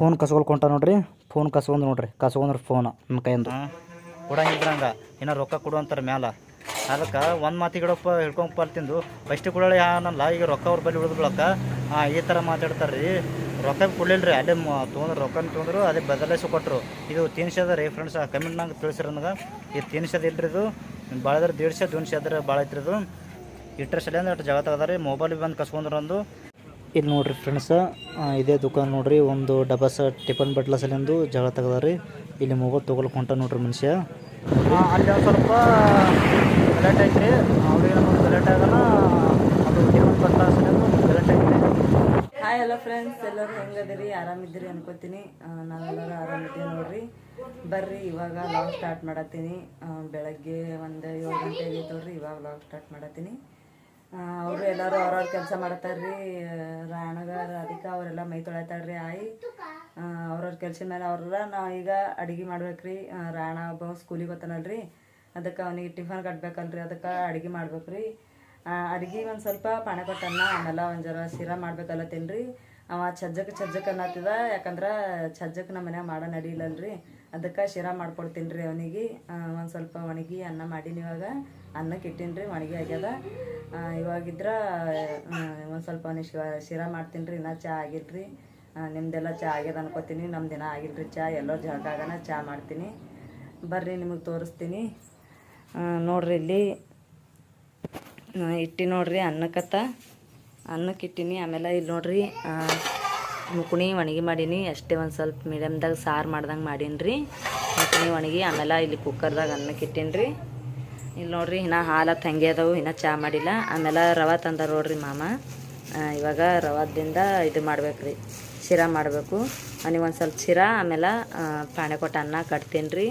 Phone ಕಸ್ಕೊಳ್ಕೊಂಟ ನೋಡ್ರಿ, phone ಕಸ್ಕೊಂಡು ನೋಡ್ರಿ, ಕಸ್ಕೊಂಡ್ರೆ phone ನನ್ನ ಕೈಯಿಂದ. ಕೊಡಂಗಿದ್ರಂಗ ಇನ್ನು ರೊಕ್ಕ ಕೊಡು ಅಂತಾರೆ ಮ್ಯಾಲ. ಅದಕ್ಕೆ ಒಂದು ಮಾತಿಗಿಡಪ್ಪ ಹಿಡ್ಕೊಂಡ್ ಬರ್ತಿಂದು ಫಸ್ಟ್ ಕೊಡೋಳಿ ಅನ್ನಲ್ಲ, ಈಗ ರೊಕ್ಕ ಅವ್ರ ಬಳಿ ಉಳಿದ್ಬಿಡಕ್ಕ ಹಾಂ, ಈ ಥರ ಮಾತಾಡ್ತಾರೆ ರೀ ರೊಕ್ಕ ಕೊಡ್ಲಿಲ್ಲ ರೀ ಅಲ್ಲೇ ತೊಗೊಂಡ್ರು ರೊಕ್ಕ ತೊಗೊಂಡ್ರು ಅದೇ ಬದಲಾಯಿಸಿ ಕೊಟ್ಟರು ಇದು ತಿನ್ಸದ ರೀ ಫ್ರೆಂಡ್ಸ್ ಕಮೆಂಟ್ನಾಗ ತಿಳಿಸಿರ ನನಗೆ. ಈ ತಿನ್ಸದ ಇಲ್ರಿ ಇದು. ಭಾಳದ್ರ ದೇಡ್ಸ ಅದ್ರ ಭಾಳ ಐತ್ರಿ ಇದು. ಇಟ್ಟರೆ ಸಲ ಅಂದ್ರೆ ಜಾಗ ರೀ ಮೊಬೈಲ್ ಬಂದು ಕಸ್ಕೊಂಡ್ರಂದು ಇಲ್ಲಿ ನೋಡ್ರಿ ಫ್ರೆಂಡ್ಸ ಇದೇ ದುಕಾನ್ ನೋಡ್ರಿ ಒಂದು ಡಬಸ ಟಿಫನ್ ಬಟ್ಲ ಸಲಿಂದು ಜಗಳ ತೆಗದಾರಿ ಇಲ್ಲಿ ಮೂಗ ತೊಗೊಳಕ್ ಹೊಂಟ ನೋಡ್ರಿ. ಮನುಷ್ಯ ಅಲ್ಲಿ ಒಂದು ಸ್ವಲ್ಪ ಗಲಾಟೆ ಐತ್ರಿ ಅವ್ರಿಗೆ ನಮಗೆ ಗಲಾಟೆ ಆಗಲ್ಲ ಅದು ಟಿಫನ್ ಬಟ್ಲ ಸಲಿಂದು ಗಲಾಟೆ ಐತ್ರಿ ಹಾಯ್ ಹಲೋ ಫ್ರೆಂಡ್ಸ್ ಎಲ್ಲರೂ ಹೆಂಗದಿರಿ? ಆರಾಮಿದ್ದೀರಿ ಅನ್ಕೋತೀನಿ. ನಾವೆಲ್ಲರೂ ಆರಾಮಿದ್ದೀವಿ ನೋಡ್ರಿ. ಬರ್ರಿ ಇವಾಗ ಲಾಗ್ ಸ್ಟಾರ್ಟ್ ಮಾಡತ್ತೀನಿ. ಬೆಳಗ್ಗೆ ಒಂದು ಏಳು ಗಂಟೆ ಆಗೈತೆ ನೋಡ್ರಿ ಇವಾಗ ಲಾಗ್ ಸ್ಟಾರ್ಟ್ ಮಾಡತ್ತೀನಿ. ಅವರು ಎಲ್ಲರೂ ಅವ್ರವ್ರ ಕೆಲಸ ಮಾಡತ್ತಾರ್ರಿ ರಾಣಗಾರ ಅದಕ್ಕೆ ಅವರೆಲ್ಲ ಮೈ ತೊಳತಾರ್ರಿ, ಆಯಿ. ಅವ್ರವ್ರ ಕೆಲ್ಸದ ಮೇಲೆ ಅವ್ರ ನಾವು ಈಗ ಅಡುಗೆ ಮಾಡ್ಬೇಕ್ರಿ. ರಾಣ ಒಬ್ಬ ಸ್ಕೂಲಿಗೆ ಹೋಗ್ತಾನಲ್ರಿ. ಅದಕ್ಕೆ ಅವನಿಗೆ ಟಿಫನ್ ಕಟ್ಬೇಕಲ್ರಿ, ಅದಕ್ಕೆ ಅಡುಗೆ ಮಾಡ್ಬೇಕ್ರಿ. ಅಡುಗೆ ಒಂದು ಸ್ವಲ್ಪ ಪಾಣೆ ಕೊಟ್ಟನ್ನ, ಆಮೇಲೆ ಒಂದು ಜರ ಶಿರಾ ಮಾಡ್ಬೇಕಲ್ಲ ತಿನ್ರಿ. ಅವ ಛಜ್ಜಕ್ಕೆ ಛಜ್ಜಕ್ಕೆ ಅನ್ನತ್ತಿದ, ಯಾಕಂದ್ರೆ ಛಜ್ಜಕ್ಕೆ ನಮ್ಮ ಮನ್ಯಾಗ ಮಾಡೋ ನಡೀಲಲ್ರಿ. ಅದಕ್ಕೆ ಶಿರಾ ಮಾಡ್ಕೊಡ್ತೀನಿ ರೀ ಅವನಿಗೆ ಒಂದು ಸ್ವಲ್ಪ ಒಣಗಿ ಅನ್ನ ಮಾಡೀನಿ ಇವಾಗ. ಅನ್ನಕ್ಕೆ ಇಟ್ಟೀನಿ ರೀ ಒಣಗಿ ಆಗ್ಯದ. ಇವಾಗಿದ್ರ ಒಂದು ಸ್ವಲ್ಪ ಶಿವ ಶಿರಾ ಮಾಡ್ತೀನಿ ರೀ, ಇನ್ನೂ ಚಾ ಆಗಿಲ್ರಿ. ನಿಮ್ದೆಲ್ಲ ಚಾ ಆಗ್ಯದ ಅನ್ಕೋತೀನಿ ನಮ್ಮ ದಿನ ಆಗಿಲ್ರಿ ಚಾ, ಎಲ್ಲರೂ ಜಳಕಾಗನ ಚಾ ಮಾಡ್ತೀನಿ. ಬರ್ರಿ ನಿಮಗೆ ತೋರಿಸ್ತೀನಿ. ನೋಡ್ರಿ ಇಲ್ಲಿ ಇಟ್ಟಿ ನೋಡ್ರಿ ಅನ್ನಕ್ಕತ್ತ ಅನ್ನಕ್ಕೆ ಇಟ್ಟಿನಿ ಆಮೇಲೆ ಇಲ್ಲಿ ನೋಡ್ರಿ ಮುಕುಣಿ ಒಣಗಿ ಮಾಡೀನಿ. ಅಷ್ಟೇ ಒಂದು ಸ್ವಲ್ಪ ಮೀಡಿಯಮ್ದಾಗ ಸಾರು ಮಾಡ್ದಂಗೆ ಮಾಡೀನಿ ರೀ ಮುಕುಣಿ ಒಣಗಿ, ಆಮೇಲೆ ಇಲ್ಲಿ ಕುಕ್ಕರ್ದಾಗ ಅನ್ನಕ್ಕೆ ಇಟ್ಟೀನಿ ರೀ ಇಲ್ಲಿ ನೋಡ್ರಿ, ಇನ್ನು ಹಾಲು ಹಂಗೆ ಅದಾವು, ಇನ್ನೂ ಚಾ ಮಾಡಿಲ್ಲ. ಆಮೇಲೆ ರವೆ ತಂದ ನೋಡ್ರಿ ಮಾಮ. ಇವಾಗ ರವಾದಿಂದ ಇದು ಮಾಡ್ಬೇಕು ರೀ ಶಿರಾ ಮಾಡಬೇಕು. ಮನೆಗೆ ಒಂದು ಸ್ವಲ್ಪ ಶಿರಾ, ಆಮೇಲೆ ಪಾಣೆ ಕೊಟ್ಟು ಅನ್ನ ಕಟ್ತೀನಿ ರೀ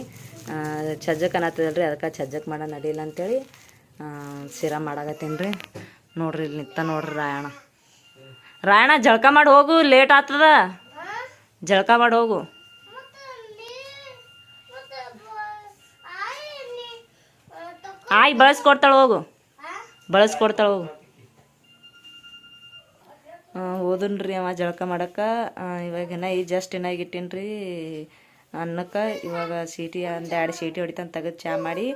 ಚಜ್ಜಕ್ಕೆ ರೀ ಅದಕ್ಕೆ ಚಜ್ಜಕ್ಕೆ ಮಾಡೋ ನಡೀಲ್ಲ ಅಂತೇಳಿ ಶಿರಾ ಮಾಡಾಕತ್ತೀನಿ ರೀ ನೋಡ್ರಿ ಇಲ್ಲಿ ನಿಂತ ನೋಡ್ರಿ ರಾಯಣ ರಾಯಣ ಜಳಕ ಮಾಡಿ ಹೋಗು, ಲೇಟ್ ಆಗ್ತದ ಜಳಕ ಮಾಡಿ ಹೋಗು. ಆಯ್, ಬಳಸ್ಕೊಡ್ತಾಳೆ ಹೋಗು. ಬಳಸ್ಕೊಡ್ತಾಳೆ ಹೋಗು. ಓದನ್ರಿ ಅವ ಜಳಕ ಇವಾಗ ಏನ ಈ ಜಸ್ಟ್ ಏನಾಗಿ ಇಟ್ಟಿನ್ರಿ ಅನ್ನಕ್ಕೆ. ಇವಾಗ ಸೀಟಿ, ಒಂದು ಎರಡು ಸೀಟಿ ಹೊಡಿತಾನೆ, ತೆಗೆದು ಚಾ ಮಾಡಿ.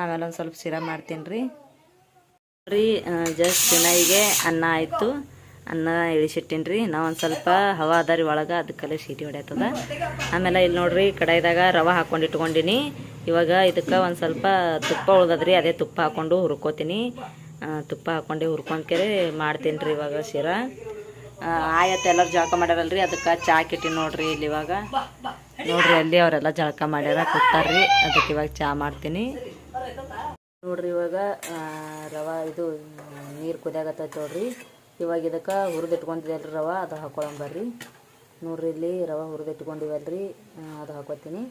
ಆಮೇಲೆ ಒಂದು ಸ್ವಲ್ಪ ಸಿರಾ ಮಾಡ್ತೀನಿ ರೀ ರೀ ಜಸ್ಟ್ ಚೆನ್ನಾಗಿಗೆ ಅನ್ನ ಆಯಿತು. ಅನ್ನ ಇಳಿಸಿಟ್ಟಿನಿ ರೀ ನಾವು ಒಂದು ಸ್ವಲ್ಪ ಹವಾ ಅದ ರೀ ಒಳಗೆ ಅದಕ್ಕೆಲ್ಲ ಸೀಟಿ ಹೊಡೆಯತ್ತದ ಆಮೇಲೆ ಇಲ್ಲಿ ನೋಡ್ರಿ, ಕಡಾಯಿದಾಗ ರವೆ ಹಾಕೊಂಡು ಇಟ್ಕೊಂಡಿನಿ. ಇವಾಗ ಇದಕ್ಕೆ ಒಂದು ಸ್ವಲ್ಪ ತುಪ್ಪ ಉಳ್ದದ್ರಿ, ಅದೇ ತುಪ್ಪ ಹಾಕ್ಕೊಂಡು ಹುರ್ಕೋತೀನಿ. ತುಪ್ಪ ಹಾಕ್ಕೊಂಡು ಹುರ್ಕೊಂಡ್ಕೆರೆ ಮಾಡ್ತೀನಿ ರೀ ಇವಾಗ ಶಿರಾ. ಆಯತ್ತು ಎಲ್ಲರು ಜಳಕ ಮಾಡ್ಯಾರಲ್ರಿ, ಅದಕ್ಕೆ ಚಾ ಕಿಟ್ಟಿ ನೋಡ್ರಿ ಇಲ್ಲಿ ಇವಾಗ. ನೋಡ್ರಿ ಅಲ್ಲಿ ಅವರೆಲ್ಲ ಜಳಕ ಮಾಡ್ಯಾರ, ಕೂತಾರ್ರಿ, ಅದಕ್ಕೆ ಇವಾಗ ಚಾ ಮಾಡ್ತೀನಿ. ನೋಡ್ರಿ ಇವಾಗ ರವ ಇದು, ನೀರು ಕುದಿಯಾಗತ್ತೈತೆ ನೋಡ್ರಿ. ಇವಾಗ ಇದಕ್ಕೆ ಹುರಿದು ಇಟ್ಕೊಂಡಿದ್ದಲ್ರಿ ರವೆ, ಅದು ಹಾಕೊಳಂಬರ್ರಿ ನೋಡ್ರಿ ಇಲ್ಲಿ ರವೆ ಹುರಿದಿಟ್ಕೊಂಡಿವಲ್ರಿ ಅದು ಹಾಕೋತೀನಿ.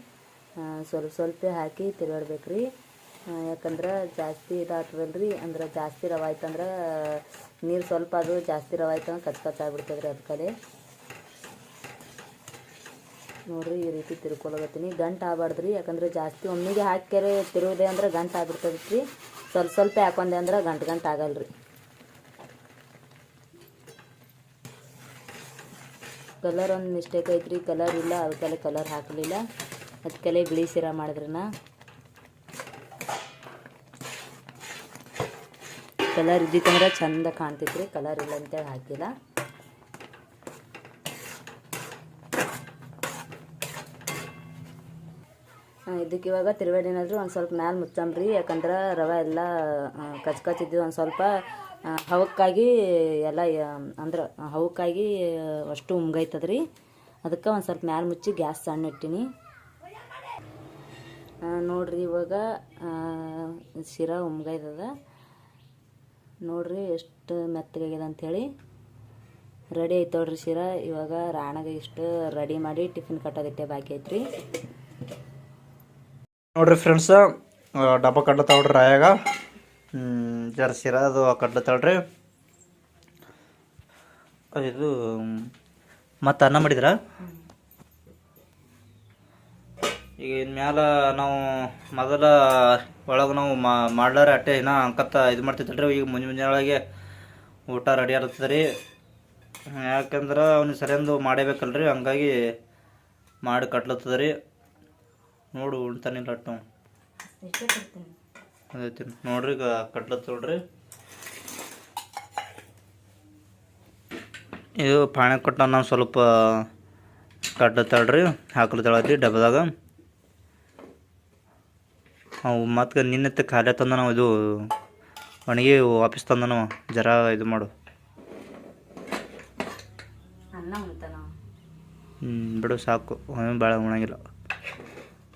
ಸ್ವಲ್ಪ ಸ್ವಲ್ಪ ಹಾಕಿ ತಿರುಗಾಡ್ಬೇಕು ರೀ ಯಾಕಂದ್ರೆ ಜಾಸ್ತಿ ಇದಾಗ್ತದಲ್ರಿ, ಅಂದ್ರೆ ಜಾಸ್ತಿ ರವೆ ಆಯ್ತಂದ್ರೆ ನೀರು ಸ್ವಲ್ಪ ಅದು ಜಾಸ್ತಿ ರವೆ ಆಯ್ತಂದ್ರೆ ಕಚ್ ಕಚ್ ಆಗ್ಬಿಡ್ತದ್ರಿ ಅದಕ್ಕಲೆ ನೋಡ್ರಿ ಈ ರೀತಿ ತಿರ್ಕೊಳಗತ್ತೀನಿ ಗಂಟು ಆಗ್ಬಾರ್ದ್ರಿ, ಯಾಕಂದ್ರೆ ಜಾಸ್ತಿ ಒಮ್ಮೆಗೆ ಹಾಕ್ಯಾರೆ ತಿರುವುದೇ ಅಂದ್ರೆ ಗಂಟು ಆಗ್ಬಿಡ್ತದ್ರಿ. ಸ್ವಲ್ಪ ಸ್ವಲ್ಪ ಹಾಕೊಂಡೆ ಅಂದ್ರೆ ಗಂಟು ಗಂಟು ಆಗಲ್ರಿ. ಕಲರ್ ಒಂದು ಮಿಸ್ಟೇಕ್ ಐತ್ರಿ ಕಲರ್ ಇಲ್ಲ ಅದಕ್ಕೆಲ್ಲ ಕಲರ್ ಹಾಕಲಿಲ್ಲ. ಅದಕ್ಕೆಲ್ಲ ಬಿಳಿ ಶಿರಾ ಮಾಡಿದ್ರನ? ಕಲರ್ ಇದ್ದಿತ್ತಂದ್ರೆ ಚಂದ ಕಾಣ್ತೈತ್ರಿ, ಕಲರ್ ಇಲ್ಲ ಅಂತೇಳಿ ಹಾಕಿಲ್ಲ. ಇದಕ್ಕೆ ಇವಾಗ ತಿರುವೇಡಿನಾದ್ರೂ ಒಂದು ಸ್ವಲ್ಪ ಮ್ಯಾಲೆ ಮುಚ್ಚಂಬ್ರಿ, ಯಾಕಂದ್ರೆ ರವೆ ಎಲ್ಲ ಕಚ್ ಕಚ್ಚಿದ್ದು ಒಂದು ಸ್ವಲ್ಪ ಹವಕ್ಕಾಗಿ ಎಲ್ಲ ಅಂದ್ರೆ ಹವಕ್ಕಾಗಿ ಅಷ್ಟು ಉಮ್ಗೈತದ್ರಿ ಅದಕ್ಕೆ ಒಂದು ಸ್ವಲ್ಪ ಮ್ಯಾಲೆ ಮುಚ್ಚಿ ಗ್ಯಾಸ್ ಸಣ್ಣ ಇಟ್ಟಿನಿ. ನೋಡ್ರಿ ಇವಾಗ ಶಿರ ಉಮ್ಗೈದದ ನೋಡ್ರಿ ಎಷ್ಟು ಮೆತ್ತಗಾಗ್ಯದ ಅಂಥೇಳಿ ರೆಡಿ ಆಯ್ತು ನೋಡ್ರಿ ಶಿರಾ. ಇವಾಗ ರಾಣಗ ಇಷ್ಟು ರೆಡಿ ಮಾಡಿ ಟಿಫಿನ್ ಕಟ್ಟೋದಿಟ್ಟೆ ಬಾಕಿ ಐತ್ರಿ. ನೋಡ್ರಿ ಫ್ರೆಂಡ್ಸ್ ಡಬ್ಬ ಕಡ್ಲತ್ತಾವ್ರಿ ರಾಯಾಗ. ಜರ ಶಿರ ಅದು ಕಡ್ಲತ್ತಾಳ್ರಿ ಇದು, ಮತ್ತೆ ಅನ್ನ ಮಾಡಿದ್ರ? ಈಗ ಇನ್ ಮ್ಯಾಲ ನಾವು ಮೊದಲ ಒಳಗೆ ನಾವು ಮಾಡ್ಲಾರ ಅಟ್ಟೆ ಇನ್ನ ಅಂಕತ್ತ ಇದು ಮಾಡ್ತಿದ್ದಲ್ರಿ. ಈಗ ಮುಂಜೆ ಒಳಗೆ ಊಟ ರೆಡಿ ಆಗ್ತದೆ ರೀ ಯಾಕಂದ್ರೆ ಅವ್ನಿಗೆ ಸರಿಯಂದು ಮಾಡೇಬೇಕಲ್ರಿ. ಹಂಗಾಗಿ ಮಾಡಿ ಕಟ್ಲತ್ತದ ರೀ ನೋಡು ಉಣ್ತಾನಿಲ್ಲ ಅಟ್ಟು ಅದೈತಿ ನೋಡ್ರಿ ಈಗ ಕಟ್ಲತ್ತ ನೋಡ್ರಿ. ಇದು ಪಾಣಿ ಕೊಟ್ಟ ನಾವು ಸ್ವಲ್ಪ ಕಟ್ಲತ್ತಾಳ್ರಿ. ಹಾಕ್ಲತ್ತಾಳ್ರಿ ಡಬ್ಬದಾಗ ಮತ್ತೆ ನಿನ್ನೆ ಖಾಲಿ ತಂದ ನಾವು ಇದು ಒಣಗಿ ವಾಪಸ್ ತಂದ ನಾವು ಜರ ಇದು ಮಾಡು. ಹ್ಞೂ ಬಿಡು ಸಾಕು. ಒಮ್ಮೆ ಭಾಳ ಉಣಂಗಿಲ್ಲ.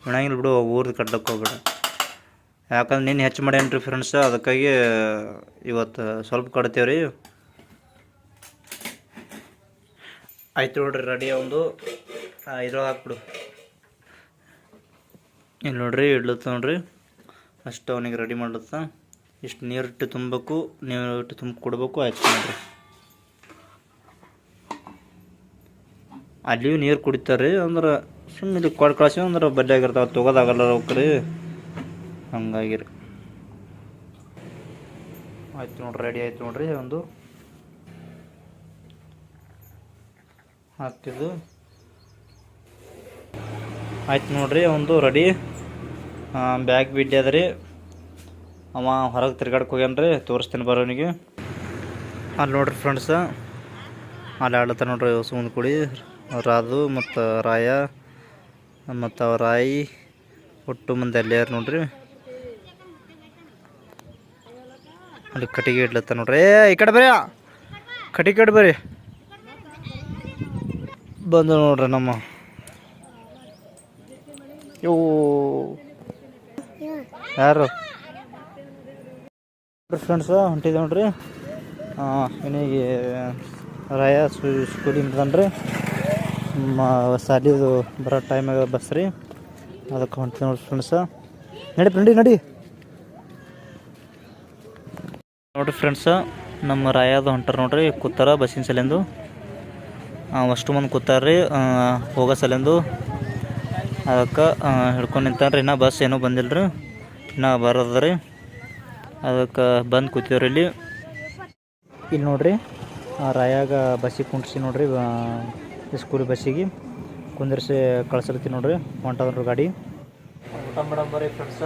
ಉಣಂಗಿಲ್ಲ ಬಿಡು ಊರ್ದು ಕಟ್ಟಕ್ಕೆ ಹೋಗ್ಬೇಡ. ಯಾಕಂದ್ರೆ ನಿನ್ನೆ ಹೆಚ್ಚು ಮಾಡ್ಯಾನ್ರಿ ಫ್ರೆಂಡ್ಸ್ ಅದಕ್ಕಾಗಿ ಇವತ್ತು ಸ್ವಲ್ಪ ಕಟ್ತೇವೆ ರೀ. ಆಯ್ತು ನೋಡ್ರಿ ರೆಡಿ ಒಂದು ಇದ್ರೊಳಗೆ ಹಾಕ್ಬಿಡು. ಇಲ್ಲಿ ನೋಡ್ರಿ ಇಡ್ಲತ್ತ ನೋಡ್ರಿ. ಅಷ್ಟು ಅವನಿಗೆ ರೆಡಿ ಮಾಡ್ಲತ್ತ ಇಷ್ಟು ಇಟ್ಟು ತುಂಬಬೇಕು ನೀರು ಇಟ್ಟು ತುಂಬ ಕೊಡಬೇಕು, ಆಯ್ತು ನೋಡ್ರಿ ಅಲ್ಲಿಯೂ ನೀರು ಕುಡಿತಾರೆ, ಅಂದ್ರೆ ಸುಮ್ಮನೆ ಇಲ್ಲಿ ಕೊಡ್ ಕಳ್ಸಿ, ಅಂದ್ರೆ ಬಡ್ಡಿಯಾಗಿರ್ತಾವೆ ತೊಗೋದಾಗಲ್ಲ ಅವಕ್ರಿ ಹಂಗಾಗಿರಿ. ಆಯ್ತು ನೋಡ್ರಿ ರೆಡಿ ಆಯ್ತು ನೋಡ್ರಿ, ಒಂದು. ಹಾಕ್ತಿದ್ದು ಆಯ್ತು ನೋಡ್ರಿ, ಒಂದು ರೆಡಿ ಬ್ಯಾಗ್ ಬಿಡ್ಡಿ ಅದ ರೀ ಅವ ಹೊರಗೆ ತಿರ್ಗಾಡಕ್ಕೆ ಹೋಗ್ಯಾನ್ರಿ, ತೋರಿಸ್ತೀನಿ ಬರೋನಿಗೆ ಅಲ್ಲಿ ನೋಡ್ರಿ ಫ್ರೆಂಡ್ಸ ಅಲ್ಲಿ ಆಡ್ಲತ್ತ ನೋಡ್ರಿ ಸುಮ್ಮನೆ ಕುಡಿ, ರಾಧು ಮತ್ತು ರಾಯ, ಮತ್ತು ಅವ್ರ ರಾಯಿ, ಒಟ್ಟು ಮುಂದೆ ಅಲ್ಲಿ ಯಾರು ನೋಡ್ರಿ. ಅಲ್ಲಿ ಕಟ್ಟಿಗೆ ಇಡ್ಲತ್ತ ನೋಡ್ರಿ. ಏ, ಈ ಕಡೆ ಬರ್ರಿ ಕಟ್ಟಿಗೆ ಕಡೆ ಬರ್ರಿ. ಬಂದು ನೋಡ್ರಿ ನಮ್ಮ. ಇವು ಯಾರು? ಫ್ರೆಂಡ್ಸ ಹೊಂಟಿದ್ದೆ ನೋಡ್ರಿ. ಇವನಿಗೆ ರಾಯ ಸ್ಕೂಲಿ ಬಂದ್ರಿ ಸಾಲಿದು ಬರೋ ಟೈಮಾಗ ಬಸ್ ರೀ. ಅದಕ್ಕೆ ಹೊಂಟಿದ್ದೆ ನೋಡ್ರಿ ಫ್ರೆಂಡ್ಸ ನಡಿ ನಡಿ ನಡಿ. ನೋಡ್ರಿ ಫ್ರೆಂಡ್ಸ ನಮ್ಮ ರಾಯದ ಹೊಂಟಾರ ನೋಡ್ರಿ, ಕೂತಾರ ಬಸ್ಸಿನ ಸಲೆಂದು. ಅಷ್ಟು ಮಂದಿ ಕೂತಾರ್ರಿ ಹೋಗೋ ಸಲೆಂದು. ಅದಕ್ಕೆ ಹಿಡ್ಕೊಂಡು ನಿಂತಾನ್ರಿ. ಇನ್ನೂ ಬಸ್ ಏನೂ ಬಂದಿಲ್ಲ ರೀ ಇನ್ನೂ ಬರೋದ್ರಿ ರೀ. ಅದಕ್ಕೆ ಬಂದು ಕೂತೀವ್ರಿ ಇಲ್ಲಿ. ಇಲ್ಲಿ ನೋಡ್ರಿ ಆ ರಾಯಾಗ ಬಸ್ಸಿಗೆ ಕುಂಡ್ಸಿ ನೋಡ್ರಿ ಸ್ಕೂಲ್ ಬಸ್ಸಿಗೆ ಕುಂದಿರ್ಸಿ ಕಳ್ಸಲ್ತಿ ನೋಡ್ರಿ ಹೊಂಟದ್ರಿ ಗಾಡಿ. ಊಟ ಮಾಡೋ ಬರ್ರಿ ಫ್ರೆಂಡ್ಸ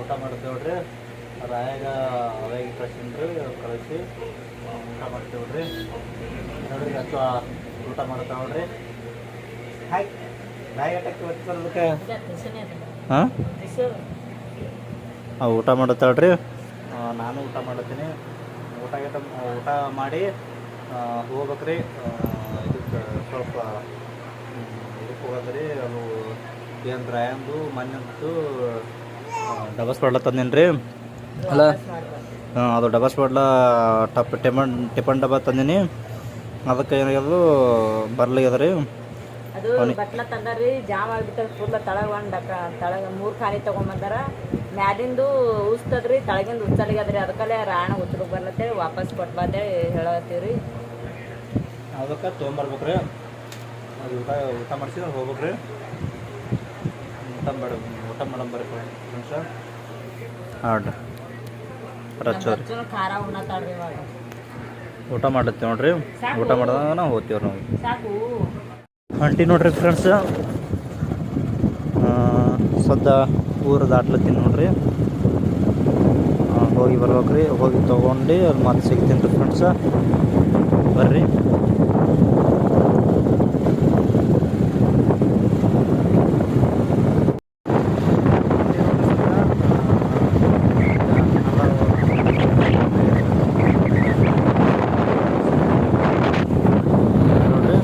ಊಟ ಮಾಡ್ತೇವೆ ನೋಡ್ರಿ ರಾಯಾಗ ಅವಾಗ ಕಳ್ಸಿನ್ರಿ ಕಳಿಸಿ ಊಟ ಮಾಡ್ತೇವೆ ನೋಡ್ರಿ ನೋಡ್ರಿ ಅಥವಾ ಊಟ ಮಾಡ್ತಾವ್ರಿ ನೋಡ್ರಿ. ಹಾಯ್ ರಾಯ ಅದಕ್ಕೆ ಹಾಂ? ಊಟ ಮಾಡತ್ತಾಳ್ರಿ ರೀ ನಾನು ಊಟ ಮಾಡತ್ತೀನಿ. ಊಟ ಗೀಟ ಊಟ ಮಾಡಿ ಹೋಗ್ಬೇಕ್ರಿ. ಇದಕ್ಕೆ ಸ್ವಲ್ಪ ಇದಕ್ಕೆ ಹೋಗದ್ರಿ ಅದು ಏನು ರಾಯಂದು ಮನೆಂದು ಡಬಸ್ ಬಾಡ್ಲ ತಂದೇನಿ ಅಲ್ಲ ಹಾಂ ಅದು ಡಬಸ್ ಬಾಡ್ಲ ಟಪ್ ಟಿಫನ್ ಟಿಫನ್ ಡಬ್ಬ ತಂದೀನಿ. ಅದಕ್ಕೆ ಏನಾಗ್ಯದು ಬರ್ಲಿಗದ ರೀ ಅದು ಬಟ್ಲ ತಂದಾರಿ ಜಾಮ್ ಆಗ್ಬಿಟ್ಟು ಫುಲ್ ತಳಗ ಒಂದು ತಳಗ ಮೂರು ಖಾಲಿ ತಗೊಂಬಂದಾರ ಮ್ಯಾಲಿಂದು ಉಸ್ತದ್ರಿ ತಳಗಿಂದ ಉಚ್ಚಲಿಗದ್ರಿ ಅದಕ್ಕಲ್ಲೇ ರಾಣ ಉತ್ತರಕ್ಕೆ ಬರ್ಲತ್ತೇಳಿ ವಾಪಸ್ ಕೊಟ್ಟು ಬಂದೇಳಿ ಹೇಳತ್ತೀವ್ರಿ. ಅದಕ್ಕೆ ತೊಗೊಂಬರ್ಬೇಕ್ರಿ. ಅದು ಊಟ ಊಟ ಮಾಡಿಸಿದ್ರೆ ಹೋಗ್ಬೇಕ್ರಿ. ಊಟ ಮಾಡ ಊಟ ಮಾಡಮ್ ಬರ್ರಿ ಫ್ರೆಂಡ್ಸ. ಹಾಂ ರೀ ಅಜ್ಜನ ಖಾರ ಉಣ್ಣತಾಳ್ರಿ ಇವಾಗ. ಊಟ ಮಾಡತ್ತೀವಿ ನೋಡ್ರಿ. ಊಟ ಮಾಡಿದಾಗ ನಾವು ಹೋಗ್ತೀವಿ ನಾವು. ಸಾಕು. ಹೊಂಟಿ ನೋಡ್ರಿ ಫ್ರೆಂಡ್ಸ್. ಸದ್ದ ಊರು ದಾಟ್ಲತ್ತೀನಿ ನೋಡ್ರಿ. ಹೋಗಿ ಬರ್ಬೇಕ್ರಿ. ಹೋಗಿ ತೊಗೊಂಡು ಅಲ್ಲಿ ಮತ್ತೆ ಸಿಗ್ತೀನಿ ರೀ ಫ್ರೆಂಡ್ಸ ಬರ್ರಿ ನೋಡ್ರಿ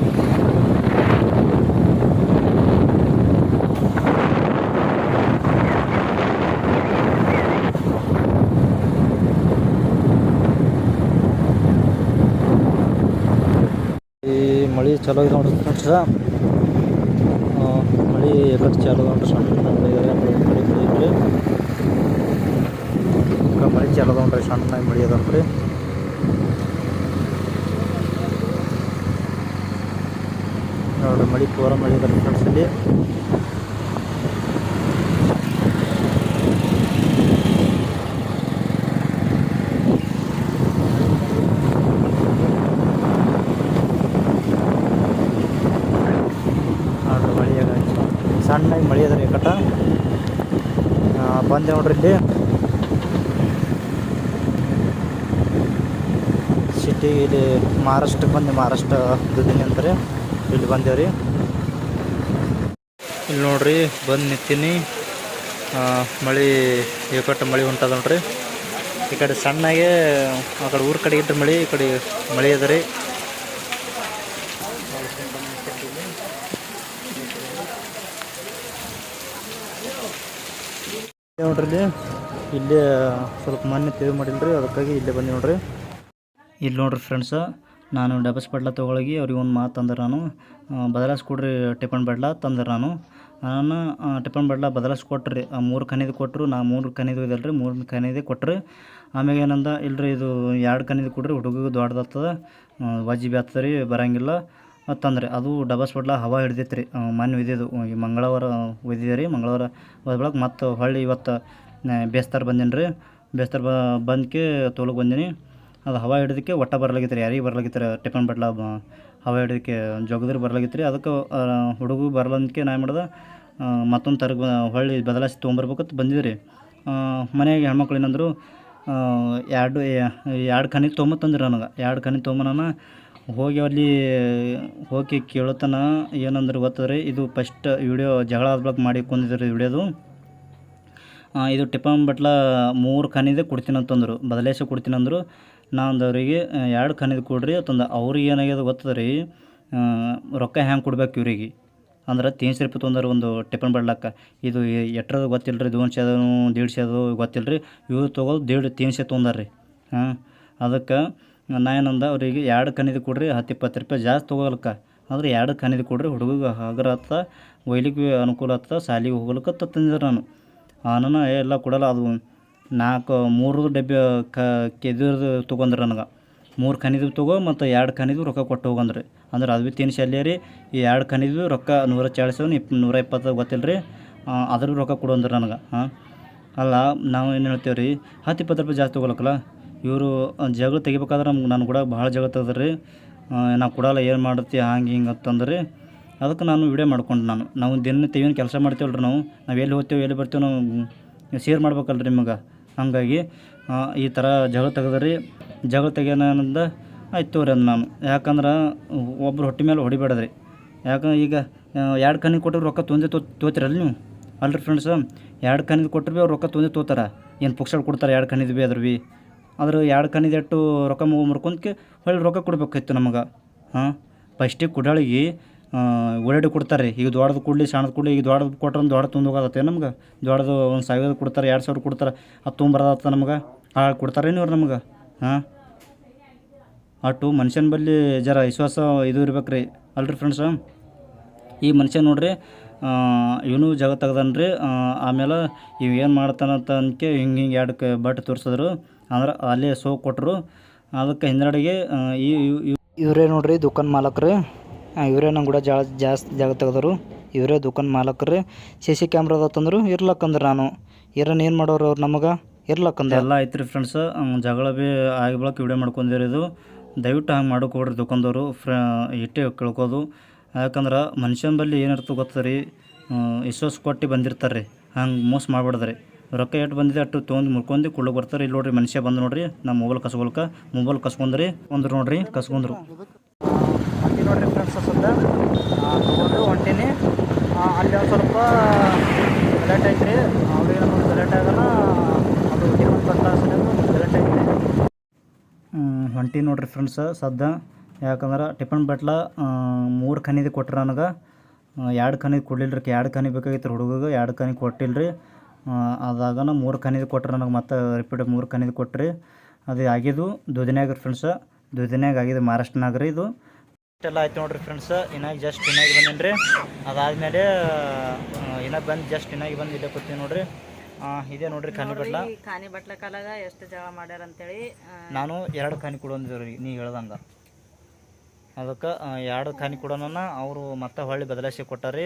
ಈ ಮಳೆ ಚಲೋ ಇದೆ ನೋಡ್ರಿ ಫ್ರೆಂಡ್ಸ. ಮಳೆ ಎಲ್ಲ ಚಲೋ ನೋಡ್ರಿ ಸಣ್ಣ ಮಳೆ ಚಲೋ ನೋಡ್ರಿ ಸಣ್ಣ ಮಳೆ ಅದಾವ್ರಿ. ನೋಡ್ರಿ ಮಳೆ ಪೂರ ಮಳೆ ಇದೆ ಫ್ರೆಂಡ್ಸ್ ಇಲ್ಲಿ ನೋಡ್ರಿ ಮಳೆ ಸಣ್ಣಗೆ ಮಳೆ ಅದ ರೀ ಕಟ್ಟ ಬಂದೆ ನೋಡ್ರಿ ಇಲ್ಲಿ. ಸಿಟಿ ಇಲ್ಲಿ ಮಹಾರಾಷ್ಟ್ರಕ್ಕೆ ಬಂದು ಮಹಾರಾಷ್ಟ್ರ ದುದಿನಿ ಅಂತಾರೆ. ಇಲ್ಲಿ ಬಂದೇವ್ರಿ ಇಲ್ಲಿ ನೋಡ್ರಿ, ಬಂದು ನಿಂತೀನಿ. ಮಳೆ ಏಕಟ್ಟು ಮಳೆ ಹೊಂಟದ ನೋಡ್ರಿ. ಈ ಕಡೆ ಸಣ್ಣಗೆ ಆ ಕಡೆ ಊರ ಕಡೆ ಇಟ್ಟು ಮಳೆ, ಈ ಕಡೆ ಮಳೆ ಅದ ರೀ. ನೋಡ್ರಿ. ಇಲ್ಲಿ ಸ್ವಲ್ಪ ಮೊನ್ನೆ ತಿಳಿ ಮಾಡಿಲ್ರಿ, ಅದಕ್ಕಾಗಿ ಇಲ್ಲೇ ಬಂದು ನೋಡ್ರಿ. ಇಲ್ಲಿ ನೋಡ್ರಿ ಫ್ರೆಂಡ್ಸ ನಾನು ಡಬಸ್ ಬಡ್ಲ ತೊಗೊಳಗಿ ಅವ್ರಿಗೆ ಒಂದು ಮಾತು ತಂದೆ ನಾನು. ಬದಲಾಯಿಸ್ಕೊಡ್ರಿ ಟಿಫನ್ ಬಡ್ಲ ತಂದೆ ನಾನು. ನಾನು ಟಿಫನ್ ಬಡ್ಲ ಬದಲಾಯಿಸ್ಕೊಟ್ರಿ. ಮೂರು ಕನಿದು ಕೊಟ್ಟರು ನಾ ಮೂರು ಕನಿದು ಇದಲ್ರಿ, ಮೂರು ಕನಿದೆ ಕೊಟ್ರಿ. ಆಮ್ಯಾಗ ಏನಂದ, ಇಲ್ರಿ ಇದು ಎರಡು ಕನಿದು ಕೊಡ್ರಿ ಹುಡುಗಿಗೆ ದೊಡ್ಡದಾಗ್ತದೆ. ವಜ್ಜಿ ಬ್ಯಾತ್ತದ ರೀ ಬರಂಗಿಲ್ಲ. ತಂದ್ರಿ ಅದು ಡಬಸ್ ಬಡ್ಲ ಹವಾ ಹಿಡ್ದಿತ್ತು ರೀ ಮೊನ್ನೆ ಒಯ್ದಿದ್ದು. ಈ ಮಂಗಳವಾರ ಒಯ್ದಿದೆ ರೀ, ಮಂಗಳವಾರ ಒದ್ಬಳಕ್ಕೆ ಮತ್ತು ಹೊಳ್ಳಿ ಇವತ್ತು ಬೇಸ್ತಾರ ಬಂದೀನಿ ರೀ ಬೇಸ್ತಾರ ಬ, ಬಂದ್ಕೆ ತೋಲಕ್ಕೆ ಬಂದೀನಿ. ಅದು ಹವಾ ಹಿಡ್ದಕ್ಕೆ ಒಟ್ಟ ಬರ್ಲಾಗಿತ್ತು ರೀ ಯಾರಿಗೆ ಬರ್ಲಾಗಿತ್ತು ರೀ ಟಿಫನ್ ಬಡ್ಲ ಬ, ಹವಾ ಹಿಡ್ದಕ್ಕೆ ಜಗದ್ರ ಬರ್ಲಾಗಿತ್ತು ರೀ ಅದಕ್ಕೆ ಹುಡುಗ ಬರ್ಲಂದಕ್ಕೆ ನಾ ಏನು ಮಾಡ್ದೆ ಮತ್ತೊಂದು ತರ ಹೊಳ್ಳಿ ಬದಲಾಯಿಸಿ ತೊಗೊಂಬರ್ಬೇಕಂತ ಬಂದಿದ್ದೆ ರೀ ಮನೆಯಾಗ ಹೆಣ್ಮಕ್ಳು ಏನಂದರು ಎರಡು ಎರಡು ಖನಿ ತೊಗೊಂಬತ್ತಂದ್ರೆ ನನಗೆ. ಎರಡು ಖನಿ ತೊಗೊಂಬನ ಹೋಗಿ ಅಲ್ಲಿ, ಹೋಗಿ ಕೇಳತನ ಏನಂದ್ರೆ ಗೊತ್ತದ್ರಿ? ಇದು ಫಸ್ಟ್ ವಿಡಿಯೋ ಜಗಳ ಆದ್ಬೇಕು ಮಾಡಿ ಕುಂದಿದ್ರು ವಿಡಿಯೋದು ಇದು ಟಿಫನ್ ಬಟ್ಲ ಮೂರು ಖಾನಿದೆ ಕೊಡ್ತೀನಿ ಅಂತಂದರು. ಬದಲಾಯಿಸಿ ಕೊಡ್ತೀನಿ ಅಂದರು. ನಾನು ಅವರಿಗೆ ಎರಡು ಖನಿದು ಕೊಡ್ರಿ. ಅಂತಂದು ಅವ್ರಿಗೆ ಏನಾಗ್ಯದ ಗೊತ್ತದ್ರಿ? ರೊಕ್ಕ ಹ್ಯಾಂಗೆ ಕೊಡ್ಬೇಕು ಇವ್ರಿಗೆ? ಅಂದ್ರೆ ತೀನ್ಶೆ ರೂಪಾಯಿ ತೊಂದರೆ ಒಂದು ಟಿಫನ್ ಬಡ್ಲಕ್ಕ ಇದು ಎಟ್ರದು ಗೊತ್ತಿಲ್ಲ ರೀ ದೀಡ್ಶೆ ಅದು ಗೊತ್ತಿಲ್ಲ ರೀ ಇವ್ರು ತೊಗೊಳೋದು ದೇಡ್ ತೀನ್ಶೆ ತೊಗೊಂಡಾರ ರೀ ಹಾಂ ಅದಕ್ಕೆ ನಾ ಏನಂದ, ಅವರಿಗೆ ಎರಡು ಕನಿದು ಕೊಡ್ರಿ, ಹತ್ತು ಇಪ್ಪತ್ತು ರೂಪಾಯಿ ಜಾಸ್ತಿ ತೊಗೊಳಕ್ಕ ಅಂದ್ರೆ ಎರಡು ಕನಿದು ಕೊಡ್ರಿ ಹುಡುಗ ಹಗರ ಹತ್ತ ಒಯ್ಲಿಕ್ಕೆ ಅನುಕೂಲ ಆಗ್ತದೆ ಶಾಲಿಗೆ ಹೋಗ್ಲಿಕ್ಕೆ ತಂದಿದ್ರು ನಾನು. ಆನನ ಎಲ್ಲ ಕೊಡಲ್ಲ, ಅದು ನಾಲ್ಕು, ಮೂರು ಡಬ್ಬಿ ಕ ಕೆದಿರ್ದು ತೊಗೊಂಡ್ರಿ ನನಗೆ. ಮೂರು ಖನಿದು ತೊಗೋ ಮತ್ತು ಎರಡು ಖನಿದು ರೊಕ್ಕ ಕೊಟ್ಟು ಹೋಗಂದ್ರಿ. ಅಂದ್ರೆ ಅದು ಭೀ ತಿನ್ ಶಾಲೆ ರೀ, ಈ ಎರಡು ಖನಿದು ರೊಕ್ಕ ನೂರ ಚಾಳಿಸು ಇಪ್ ನೂರ ಇಪ್ಪತ್ತು ಗೊತ್ತಿಲ್ಲ ರೀ ಅದ್ರ ರೊಕ್ಕ ಕೊಡೋಂದ್ರಿ ನನಗೆ ಹಾಂ ಅಲ್ಲ, ನಾವು ಏನು ಹೇಳ್ತೇವೆ ರೀ ಹತ್ತು ಇಪ್ಪತ್ತು ರೂಪಾಯಿ ಜಾಸ್ತಿ ತೊಗೊಳಕ್ಕಲ್ಲ ಇವರು ಜಗಳ ತೆಗಿಬೇಕಾದ್ರೆ ನಮ್ಗೆ, ನಾನು ಕೂಡ ಭಾಳ ಜಗಳ ತೆಗೆದ್ರಿ ನಾ ಕೊಡಲ್ಲ ಏನು ಮಾಡುತ್ತಿ ಹಂಗೆ ಹಿಂಗೆ ಅಂತಂದ್ರಿ ಅದಕ್ಕೆ ನಾನು ವಿಡಿಯೋ ಮಾಡ್ಕೊಂಡು ನಾನು. ನಾವು ದಿನನಿತ್ಯ ಏನು ಕೆಲಸ ಮಾಡ್ತೀವಲ್ಲ ರೀ ನಾವು. ನಾವು ಎಲ್ಲಿ ಹೋಗ್ತೇವೆ, ಎಲ್ಲಿ ಬರ್ತೀವಿ ನಾವು ಶೇರ್ ಮಾಡ್ಬೇಕಲ್ಲ ರೀ ನಿಮಗೆ. ಹಂಗಾಗಿ ಈ ಥರ ಜಗಳ ತೆಗೆದ್ರಿ ಜಗಳ ತೆಗಿಯೋನಂದ ಆಯ್ತು ರೀ ಅದು ನಾನು. ಯಾಕಂದ್ರೆ, ಒಬ್ರು ಹೊಟ್ಟೆ ಮೇಲೆ ಹೊಡಿಬೇಡ್ರಿ. ಯಾಕಂದ್ರೆ ಈಗ ಎರಡು ಕಣ್ಣಿ ಕೊಟ್ಟರು ರೊಕ್ಕ ತೊಂದೆ ತೋ ತೋತಿರಲ್ಲ ನೀವು? ಅಲ್ರಿ ಫ್ರೆಂಡ್ಸ್ ಎರಡು ಕಣ್ಣಿದ್ದು ಕೊಟ್ಟರು ಭೀ ಅವ್ರು ರೊಕ್ಕ ತೊಂದೆ ತೋತಾರ. ಏನು ಪುಕ್ಸಡ್ ಕೊಡ್ತಾರೆ ಎರಡು ಕಣ್ಣಿದ್ದು ಭೀ ಅದ್ರ ಭೀ ಆದ್ರೆ ಎರಡು ಕಣ್ಣಿದಟ್ಟು ರೊಕ್ಕ ಮುಗ ಮುರ್ಕೊಂಡ್ಕೆ ಹೊಳ್ಳಿ ರೊಕ್ಕ ಕೊಡ್ಬೇಕಾಯ್ತು ನಮಗೆ. ಹಾಂ? ಫಸ್ಟಿಗೆ ಕುಡಾಳಿಗೆ ಒಳ್ಳೆ ಕೊಡ್ತಾರೆ. ಈಗ ದೊಡ್ಡದು ಕೊಡಲಿ, ಸಣ್ಣದು ಕೊಡಲಿ, ಈಗ ದೊಡ್ಡದು ಕೊಟ್ರೆ ದೊಡ್ಡ ತುಂಬ ಹೋಗತ್ತೆ ನಮ್ಗೆ. ದೊಡ್ಡದು ಒಂದು ಸಾವಿರ ಕೊಡ್ತಾರೆ, ಎರಡು ಸಾವಿರ ಕೊಡ್ತಾರೆ, ಅದು ತೊಗೊಂಬರೋದತ್ತ ನಮ್ಗೆ. ಆ, ಕೊಡ್ತಾರೆ ಇವ್ರು ನಮ್ಗೆ. ಹಾಂ? ಅಟ್ಟು ಮನುಷ್ಯನ ಬಲ್ಲಿ ಜರ ವಿಶ್ವಾಸ ಇದು ಇರ್ಬೇಕು ರೀ ಅಲ್ರಿ ಫ್ರೆಂಡ್ಸ ಈ ಮನುಷ್ಯ ನೋಡ್ರಿ ಇವನು ಜಗ ರೀ ಆಮೇಲೆ ಇವೇನು ಏನು ಮಾಡ್ತಾನಂತ ಅನ್ಕೆ ಹಿಂಗೆ ಹಿಂಗೆ ಎರಡು ಬಟ್ ತೋರಿಸಿದ್ರು. ಅಂದ್ರೆ ಅಲ್ಲಿ ಸೋ ಕೊಟ್ಟರು ಅದಕ್ಕೆ ಹಿಂದಡಿಗೆ ಈ ಇವರೇ ನೋಡ್ರಿ ದುಕಾನ್ ಮಾಲಕ್ರಿ. ಇವರೇ ನಂಗೆ ಕೂಡ ಜಾ ಜಾಸ್ತಿ ಜಾಗ ತೆಗೆದರು ಇವರೇ ದುಕಾನ್ ಮಾಲಕ್ರಿ. ಸಿ ಸಿ ಕ್ಯಾಮ್ರಾ ತಂದರು. ಇರ್ಲಕ್ಕಂದ್ರೆ ನಾನು. ಇರನ್ ಏನು ಮಾಡೋರು ಅವ್ರು ನಮಗೆ? ಇರ್ಲಕ್ಕಂದ್ರೆ ಎಲ್ಲ ಐತ್ರಿ ಫ್ರೆಂಡ್ಸ್ ಜಗಳ ಭೀ ಇವಡೆ ವಿಡಿಯೋ ಮಾಡ್ಕೊಂಡಿರೋದು ದಯವಿಟ್ಟು ಹಂಗೆ ಮಾಡೋಕೆ ಹೋಗ್ರಿ ದುಕಾನ್ದವರು ಫ್ರ ಇಟ್ಟೆ ಕೇಳ್ಕೋದು. ಯಾಕಂದ್ರೆ ಮನುಷ್ಯನ ಬಳಿ ಏನಿರ್ತದೆ ಗೊತ್ತದ ರೀ ವಿಶ್ವಾಸ ಕೊಟ್ಟು ಬಂದಿರ್ತಾರೆ ರೀ ಹಂಗೆ ಮೋಸ ಮಾಡ್ಬಾರ್ದು ರೊಕ್ಕ ಎಷ್ಟು ಬಂದಿದೆ ಅಷ್ಟು ತೊಗೊಂಡು ಮುರ್ಕೊಂಡು ಕುಳ್ಳು ಬರ್ತಾರೆ. ಇಲ್ಲಿ ನೋಡ್ರಿ ಮನುಷ್ಯ ಬಂದು ನೋಡ್ರಿ. ನಮ್ಮ ಮೊಬೈಲ್ ಕಸ್ಕೊಳ್ಕ ಮೊಬೈಲ್ ಕಸ್ಕೊಂಡ್ರಿ ಒಂದ್ರು ನೋಡ್ರಿ ಕಸ್ಕೊಂಡ್ರು. ನೋಡ್ರಿ ಫ್ರೆಂಡ್ಸ್ ತೊಗೊಂಡು ಹೊಂಟೀನಿ ಅಲ್ಲಿ ಒಂದು ಸ್ವಲ್ಪ ಗಲಾಟೆ ಐತ್ರಿ. ಅವ್ರಿಗೆ ನಮಗೆ ಗಲಾಟೆ ಆಗಲ್ಲ. ಅದು ಗಲಾಟೆ ಐತ್ರಿ. ಹೊಂಟಿ ನೋಡ್ರಿ ಫ್ರೆಂಡ್ಸ್ ಸದ್ದ ಯಾಕಂದ್ರೆ ಟಿಫನ್ ಬಟ್ಲ ಮೂರು ಖನಿದು ಕೊಟ್ರಿ ನನಗೆ. ಎರಡು ಖನಿ ಕೊಡ್ಲಿಲ್ಲ ರೀ ಎರಡು ಖನಿ ಬೇಕಾಗಿತ್ತು ಹುಡುಗಗೆ ಎರಡು ಖನಿ ಕೊಟ್ಟಿಲ್ಲ ರೀ ಅದಾಗನ ಮೂರು ಖನಿದು ಕೊಟ್ರೆ ನನಗೆ ಮತ್ತೆ ರಿಪೀಟ್ ಮೂರು ಖನಿದು ಕೊಟ್ರಿ. ಅದು ಆಗಿದ್ದು ದುದಿನ್ಯಾಗ ಫ್ರೆಂಡ್ಸ ದುದಿನ್ಯಾಗ ಆಗಿದ್ದು ಮಹಾರಾಷ್ಟ್ರನಾಗ ರೀ ಇದು. ಇಷ್ಟೆಲ್ಲ ಆಯ್ತು ನೋಡ್ರಿ ಫ್ರೆಂಡ್ಸ್ ಇನ್ನಾಗ ಜಸ್ಟ್ ಇನ್ನಾಗಿ ಬಂದೇನಿ ರೀ ಅದಾದಮೇಲೆ ಇನ್ನಾಗ ಬಂದು ಜಸ್ಟ್ ಇನ್ನಾಗಿ ಬಂದು ಇಲ್ಲೇ ಕೂತೀವಿ ನೋಡ್ರಿ. ಇದೆ ನೋಡ್ರಿ ಖಾನಿ ಬಟ್ಲ. ಖಾನಿ ಬಟ್ಲ ಕಾಲಾಗ ಎಷ್ಟು ಜಳ ಮಾಡ್ಯಾರ ಅಂತೇಳಿ ನಾನು ಎರಡು ಖಾನಿ ಕೊಡೋಂದಿವ್ರಿ ನೀ ಹೇಳ್ದಂಗೆ. ಅದಕ್ಕೆ ಎರಡು ಖಾನಿ ಕೊಡೋಣ ಅವರು ಮತ್ತೆ ಹೊಳ್ಳಿ ಬದಲಾಯಿಸಿ ಕೊಟ್ಟಾರಿ.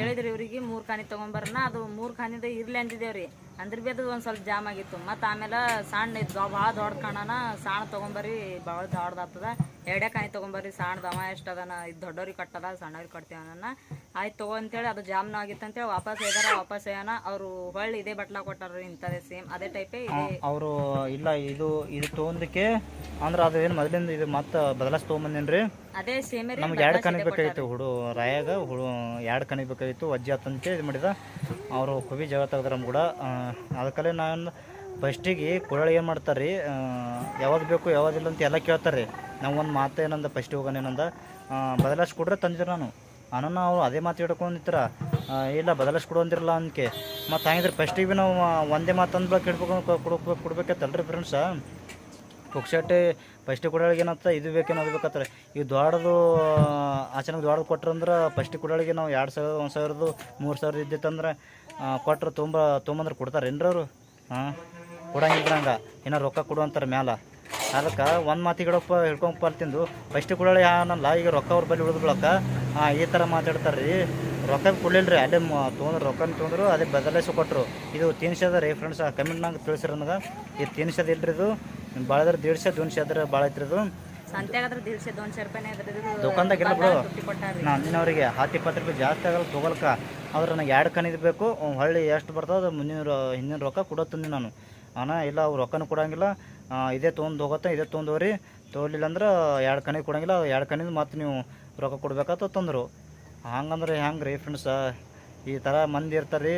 ಹೇಳಿದ್ರಿ ಇವ್ರಿಗೆ ಮೂರ್ ಖಾನಿ ತಗೊಂಬರ್ನ, ಅದು ಮೂರ್ ಖಾನಿದ ಇರ್ಲಿ ಅಂದಿದ್ದೇವ್ರಿ. ಅಂದ್ರ ಬಿ ಅದು ಒಂದು ಸ್ವಲ್ಪ ಜಾಮ್ ಆಗಿತ್ತು. ಮತ್ತ ಆಮೇಲೆ ಸಣ್ಣ ಭಾಳ ದೊಡ್ಡ ಕಾಣನ, ಸಣ್ಣ ತಗೊಂಬರ್ರಿ, ಭಾಳ ದೊಡ್ಡದಾಗ್ತದ. ಎರಡೇ ಕಾಯಿ ತೊಗೊಂಬರ್ರಿ ಸಣ್ಣ ಅವ ಎಷ್ಟು ಅದನ ಇದು ದೊಡ್ಡವ್ರಿಗೆ ಕಟ್ಟದ ಸಣ್ಣವ್ರಿಗೆ ಕಟ್ತೀವಿ ಅನ್ನೋಣ ಆಯ್ತು ತಗೋ ಅಂತೇಳಿ ಅದು ಜಾಮ್ನ ಆಗಿತ್ತು ಅಂತೇಳಿ ವಾಪಸ್ ಇದಾರ ವಾಪಸ್ ಏನ ಅವರು ಹೊಳ್ಳಿ ಇದೇ ಬಟ್ಲ ಕೊಟ್ಟಾರ ಇಂಥದೇ ಸೇಮ್ ಅದೇ ಟೈಪೇ ಅವರು ಇಲ್ಲ ಇದು ಇದು ತೊಗೊಂದಕ್ಕೆ ಅಂದ್ರೆ ಅದು ಏನು ಮೊದಲಿಂದ ಇದು ಮತ್ತೆ ಬದಲಾಸ್ ತೊಗೊಂಬಂದೇನ್ರಿ ಅದೇ ಸೇಮ್ ನಮ್ಗೆ ಎರಡು ಕಣಿ ಬೇಕಾಗಿತ್ತು ಹುಡು ರಾಯಾಗ ಹುಡು ಎರಡು ಕಣಿ ಬೇಕಾಗಿತ್ತು ವಜ್ಜಿ ಆತಂತೆ ಇದು ಮಾಡಿದ. ಅವರು ಕುಬಿ ಜಗ ತೆಗ್ದಾರ ನಮ್ಮ ಕೂಡ. ಅದಕ್ಕಲ್ಲೇ ನಾನು ಫಸ್ಟಿಗೆ ಕುರಳಿ ಏನು ಮಾಡ್ತಾರೆ ರೀ ಯಾವಾಗ ಬೇಕು ಯಾವಾಗಿಲ್ಲ ಅಂತ ಎಲ್ಲ ಕೇಳ್ತಾರೆ ರೀ ನಾವು ಒಂದು ಮಾತು ಏನಂದ ಫಸ್ಟ್ ಹೋಗೋಣ ಏನಂದ ಬದಲಾಯಿಸಿ ಕೊಡ್ರೆ ತಂದಿದ್ರು ನಾನು. ಅನ್ನೋ ಅವ್ರು ಅದೇ ಮಾತು ಹಿಡ್ಕೊಂಡಿರ್ತಾರ ಇಲ್ಲ ಬದಲಾಯಿಸಿ ಕೊಡು ಅಂದಿರಲ್ಲ ಅಂದ್ಕೆ ಮತ್ತು ಹಾಗಿದ್ರೆ ಫಸ್ಟಿಗೆ ಭೀ ನಾವು ಒಂದೇ ಮಾತು ಅಂದ್ಬೇಕು ಹಿಡ್ಬೇಕು ಕೊಡ್ಬೇಕು ಕೊಡ್ಬೇಕತ್ತಲ್ರಿ ಫ್ರೆಂಡ್ಸ ಪುಕ್ಸಟ್ಟೆ ಫಸ್ಟಿಗೆ ಕೊಡೋಳಿಗೆ ಏನಂತ ಇದು ಬೇಕೇನೋ ಅದು ಬೇಕತ್ತಾರೆ ಈ ದೊಡ್ಡದು ಆಚರಣೆ ದೊಡ್ಡದು ಕೊಟ್ರಂದ್ರೆ ಫಸ್ಟಿಗೆ ಕೊಡೋಳಿಗೆ ನಾವು ಎರಡು ಸಾವಿರದ ಒಂದು ಸಾವಿರದ್ದು, ಮೂರು ಸಾವಿರದ ಇದ್ದಿತ್ತಂದ್ರೆ ಕೊಟ್ರೆ ತುಂಬ, ತೊಂಬಂದ್ರೆ ಕೊಡ್ತಾರೆ ಏನ್ರವರು ಹಾಂ? ಕೊಡಂಗಿಲ್ಲ ಹಂಗೆ. ಇನ್ನು ರೊಕ್ಕ ಕೊಡು ಅಂತಾರೆ ಮ್ಯಾಲ. ಅದಕ್ಕೆ ಒಂದು ಮಾತಿಗಿಡಪ್ಪ ಹಿಡ್ಕೊಂಡು ಬರ್ತಿಂದು. ಫಸ್ಟ್ ಕೂಡಲೇ ಏನಲ್ಲ ಈಗ ರೊಕ್ಕ ಅವ್ರ ಬಳಿ ಉಳಿದ್ಬಿಳಕ್ಕ ಹಾಂ ಈ ಥರ ಮಾತಾಡ್ತಾರೆ ರೀ ರೊಕ್ಕ ಕೊಡಲಿಲ್ಲ ರೀ ಅಲ್ಲೇ ತೊಗೊಂಡ್ರು ರೊಕ್ಕ ತೊಗೊಂಡ್ರು ಅದೇ ಬದಲಾಯಿಸಿ ಕೊಟ್ಟರು ಇದು ತಿನ್ಸದ ರೀ ಫ್ರೆಂಡ್ಸ್ ಕಮೆಂಟ್ನಾಗ ತಿಳಿಸ್ರಿ ನನಗೆ ಇದು ತಿನ್ಸದ ಇಲ್ರಿ ಇದು. ಭಾಳದ್ರೆ ದೀಡ್ಸೆ ದೋನ್ಶೆ ಅದ್ರ ಭಾಳ ಐತ್ರಿ ಇದು. ದುಕಾನ್ದಾಗ ಇಲ್ಲ ಬಿಡು. ನಾ ಅಂದಿನವರಿಗೆ ಹತ್ತು ಇಪ್ಪತ್ತು ರೂಪಾಯಿ ಜಾಸ್ತಿ ಆಗಲ್ಲ ತೊಗೊಳಕ ಆದ್ರೆ ನನಗೆ ಎರಡು ಕಣಿದು ಬೇಕು. ಹೊಳ್ಳಿ ಎಷ್ಟು ಬರ್ತದೆ ಅದು ಮುಂದಿನ ಹಿಂದಿನ ರೊಕ್ಕ ಕೊಡೋ ತಂದಿ ನಾನು. ಅಣ್ಣ ಇಲ್ಲ ಅವ್ರು ರೊಕ್ಕನೂ ಕೊಡಂಗಿಲ್ಲ. ಇದೇ ತೊಗೊಂಡು ಹೋಗತ್ತೆ, ಇದೇ ತೊಗೊಂಡು ಹೋಗ್ರಿ. ತೊಗೊಲಿಲ್ಲ ಅಂದ್ರೆ ಎರಡು ಕಣಿ ಕೊಡಂಗಿಲ್ಲ, ಎರಡು ಕಣಿದು ಮತ್ತೆ ನೀವು ರೊಕ್ಕ ಕೊಡ್ಬೇಕಂತ ತಂದರು. ಹಂಗಂದ್ರೆ ಹೆಂಗೆ ರೀ ಫ್ರೆಂಡ್ಸ ಈ ಥರ ಮಂದಿ ಇರ್ತಾರೆ ರೀ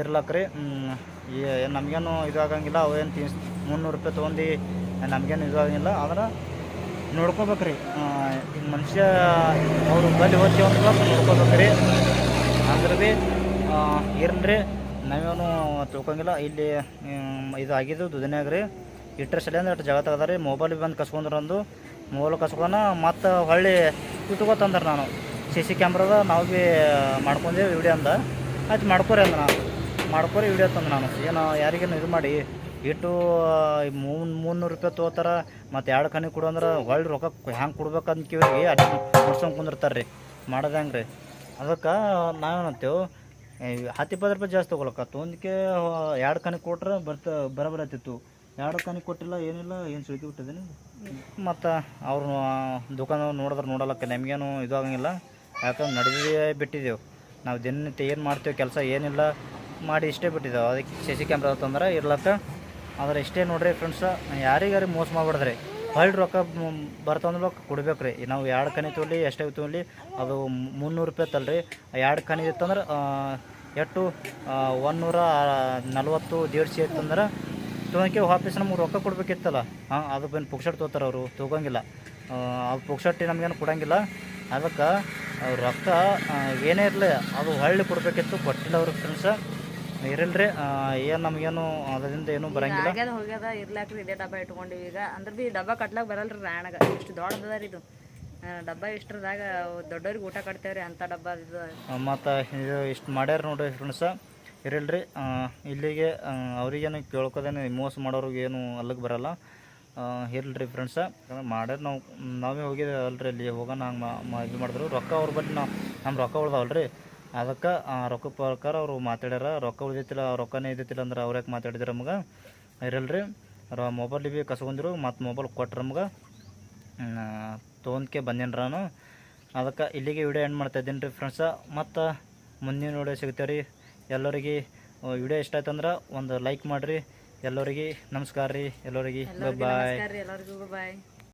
ಇರ್ಲಕ್ಕ ರೀ ನಮಗೇನು ಇದು ಆಗಂಗಿಲ್ಲ ಅವೇನು ತೀಸ್ ಮುನ್ನೂರು ರೂಪಾಯಿ ತೊಗೊಂಡು, ನಮಗೇನು ಇದಾಗಂಗಿಲ್ಲ ಆದ್ರೆ ನೋಡ್ಕೋಬೇಕ್ರಿ. ಈಗ ಮನುಷ್ಯ ಅವ್ರು ಬಲ್ಲಿ ಓದ್ತೀವಿ ಅಂದ್ರೆ ನೋಡ್ಕೋಬೇಕ್ರಿ. ಅಂದ್ರೆ ಭೀ ರೀ ನಾವೇನು ತಿಳ್ಕೊಂಗಿಲ್ಲ, ಇಲ್ಲಿ ಇದು ಆಗಿದ್ದು ರೀ ಇಟ್ಟರೆ ಸಲ ಅಂದ್ರೆ ಇಟ್ಟು ಜಗ ತೆಗ್ದಾರಿ ಮೊಬೈಲ್ ಬಂದು ಕಸ್ಕೊಂಡ್ರು ಅಂದು ಮೊಬೈಲ್ ಕಸ್ಕೊನ ಮತ್ತು ಹೊಳ್ಳಿ ಇಟ್ಕೋತಂದ್ರೆ ನಾನು. ಸಿ ಸಿ ಕ್ಯಾಮ್ರದ ನಾವು ಭೀ ಮಾಡ್ಕೊಂಡೆ ವಿಡಿಯೋ ಅಂದ. ಆಯ್ತು ಮಾಡ್ಕೋರಿ ಅಂದ ನಾನು. ಮಾಡ್ಕೋರಿ ವಿಡಿಯೋ ತಂದು ನಾನು. ಏನು ಯಾರಿಗೇನು ಇದು ಮಾಡಿ, ಇಟ್ಟು ಮೂನ್, ಮುನ್ನೂರು ರೂಪಾಯಿ ತೊಗೋತಾರ, ಮತ್ತು ಎರಡು ಕಣಿ ಕೊಡು ಅಂದ್ರೆ ಹೊಳ್ಳಿ ರೊಕ್ಕ ಹ್ಯಾಂಗೆ ಕೊಡ್ಬೇಕಂತ ಕೇಳಿ ಅಲ್ಲಿ ಮುಡ್ಸ್ಕೊಂಡು ಕುಂದಿರ್ತಾರೆ ರೀ ಮಾಡೋದು ಹೆಂಗೆ ರೀ ಅದಕ್ಕೆ ನಾವೇನಂತೇವೆ ಹತ್ತು ಇಪ್ಪತ್ತು ರೂಪಾಯಿ ಜಾಸ್ತಿ ತೊಗೊಳಕ್ಕೆ. ತೊಂದಕ್ಕೆ ಎರಡು ಕಣಿ ಕೊಟ್ರೆ ಬರ್ತ ಬರಬರತ್ತಿತ್ತು ಎರಡು ತಾನಿಗೆ ಕೊಟ್ಟಿಲ್ಲ, ಏನಿಲ್ಲ, ಏನು ಸುಳ್ಕಿ ಬಿಟ್ಟಿದ್ದೀನಿ ಮತ್ತು ಅವ್ರು ದುಕಾನ ನೋಡಿದ್ರೆ ನೋಡಲಕ್ಕ, ನಮಗೇನು ಇದು ಆಗಂಗಿಲ್ಲ. ಯಾಕಂದ್ರೆ ನಡೆದೇ ಬಿಟ್ಟಿದ್ದೆವು ನಾವು ದಿನನಿತ್ಯ ಏನು ಮಾಡ್ತೇವೆ, ಕೆಲಸ ಏನಿಲ್ಲ, ಮಾಡಿ ಇಷ್ಟೇ ಬಿಟ್ಟಿದ್ದೆವು ಅದಕ್ಕೆ ಸಿ ಸಿ ಕ್ಯಾಮ್ರಾ ತಂದ್ರೆ ಇರ್ಲಕ್ಕ. ಆದ್ರೆ ಇಷ್ಟೇ ನೋಡ್ರಿ ಫ್ರೆಂಡ್ಸ ಯಾರಿಗಾರಿ ಮೋಸ ಮಾಡ್ಬಿಡ್ದ್ರಿ? ಹೊಳ್ಳಿ ರೊಕ್ಕ ಬರ್ತಂದ್ರೆ ಕೊಡ್ಬೇಕು ರೀ ನಾವು ಎರಡು ಕಣಿ ತೊಗೊಳ್ಳಿ ಎಷ್ಟೇ ತೊಗೊಳ್ಳಿ ಅದು ಮುನ್ನೂರು ರೂಪಾಯಿ ತಲ್ರಿ ಎರಡು ಕಣಿ ಇತ್ತಂದ್ರೆ ಎಷ್ಟು ಒಂದೂರ ನಲ್ವತ್ತು ದೇಡ್ಸಿ ಇತ್ತಂದ್ರೆ ತೊಗೊಳಕ್ಕೆ ವಾಪಸ್ ನಮ್ಗೆ ರೊಕ್ಕ ಕೊಡಬೇಕಿತ್ತಲ್ಲ ಹಾಂ ಅದು ಬಂದು ಪುಕ್ಸಟ್ ತೊಗೋತಾರೆ ಅವರು ತೊಗೊಂಗಿಲ್ಲ. ಆ, ಅದು ಪುಕ್ಸಟ್ಟಿ ನಮಗೇನು ಕೊಡೋಂಗಿಲ್ಲ. ಅದಕ್ಕೆ ರೊಕ್ಕ ಏನೇ ಇರಲಿ ಅದು ಹೊಳ್ಳಿ ಕೊಡಬೇಕಿತ್ತು ಕೊಟ್ಟಿಲ್ಲ ಅವ್ರ ಫ್ರೆಂಡ್ಸ ಇರಲ್ರಿ ಏನು ನಮಗೇನು ಅದರಿಂದ ಏನು ಬರಂಗಿಲ್ಲ. ಆಗ್ಯದ ಹೋಗ್ಯದ ಇರ್ಲಾಕ್ರಿ ಇದೇ ಡಬ್ಬ ಇಟ್ಕೊಂಡಿವಿ ಈಗ. ಅಂದ್ರೆ ಬಿ ಡಬ್ಬ ಕಟ್ಲಾಕ ಬರಲ್ರಿ ರಾಯಣಗ ಇಷ್ಟು ದೊಡ್ಡದ ರೀ ಇದು. ಡಬ್ಬ ಇಷ್ಟರದಾಗ ದೊಡ್ಡವ್ರಿಗೆ ಊಟ ಕಟ್ತೇವ್ರಿ ಅಂಥ ಡಬ್ಬ ಇದು ಮತ್ತು ಇದು ಇಷ್ಟು ಮಾಡ್ಯಾರ ನೋಡ್ರಿ ಫ್ರೆಂಡ್ಸ ಇರಲ್ರಿ. ಇಲ್ಲಿಗೆ ಅವರಿಗೇನು ಕೇಳ್ಕೋದೇನು ಮೋಸ ಮಾಡೋರಿಗೆ ಏನು ಅಲ್ಲಿಗೆ ಬರಲ್ಲ. ಇರಲ್ರಿ ಫ್ರೆಂಡ್ಸ ಮಾಡ್ಯಾರ ನಾವು, ನಾವೇ ಹೋಗಿದ್ದೆ ಅಲ್ರಿ ಅಲ್ಲಿ ಹೋಗೋಣ ಹಂಗೆ ಇದು ಮಾಡಿದ್ರು. ರೊಕ್ಕ ಅವ್ರ ಬಳಿ ನಾವು ನಮ್ಮ ರೊಕ್ಕ ಉಳ್ದಾವಲ್ರಿ. ಅದಕ್ಕೆ ರೊಕ್ಕ ಪ್ರಕಾರ ಅವರು ಮಾತಾಡ್ಯಾರ. ರೊಕ್ಕ ಉಳಿದೈತಿಲ್ಲ ರೊಕ್ಕನೇ ಇದ್ದಿತ್ತಿಲ್ಲ ಅಂದ್ರೆ ಅವ್ರು ಯಾಕೆ ಮಾತಾಡಿದ್ರು ನಮ್ಗೆ? ಇರಲ್ರಿ. ರ ಮೊಬೈಲ್ ಭೀ ಕಸ್ಕೊಂಡ್ರು, ಮತ್ತು ಮೊಬೈಲ್ ಕೊಟ್ರು ನಮ್ಗೆ. ತೊಗೊಂಡ್ಕೆ ಬಂದೇನಿ ನಾನು. ಅದಕ್ಕೆ ಇಲ್ಲಿಗೆ ವಿಡಿಯೋ ಎಂಡ್ ಮಾಡ್ತಾ ಇದ್ದೀನಿ ರೀ ಫ್ರೆಂಡ್ಸ ಮತ್ತು ಮುಂದಿನ ವಿಡಿಯೋ ಸಿಗ್ತೇವೆ ರೀ ಎಲ್ಲರಿಗೆ ವಿಡಿಯೋ ಇಷ್ಟ ಆಯ್ತಂದ್ರೆ ಒಂದು ಲೈಕ್ ಮಾಡಿರಿ. ಎಲ್ಲರಿಗೆ ನಮಸ್ಕಾರ ರೀ. ಎಲ್ಲರಿಗೆ ಬಾಯ್ ಎಲ್ಲರಿಗೂ ಬಾಯ್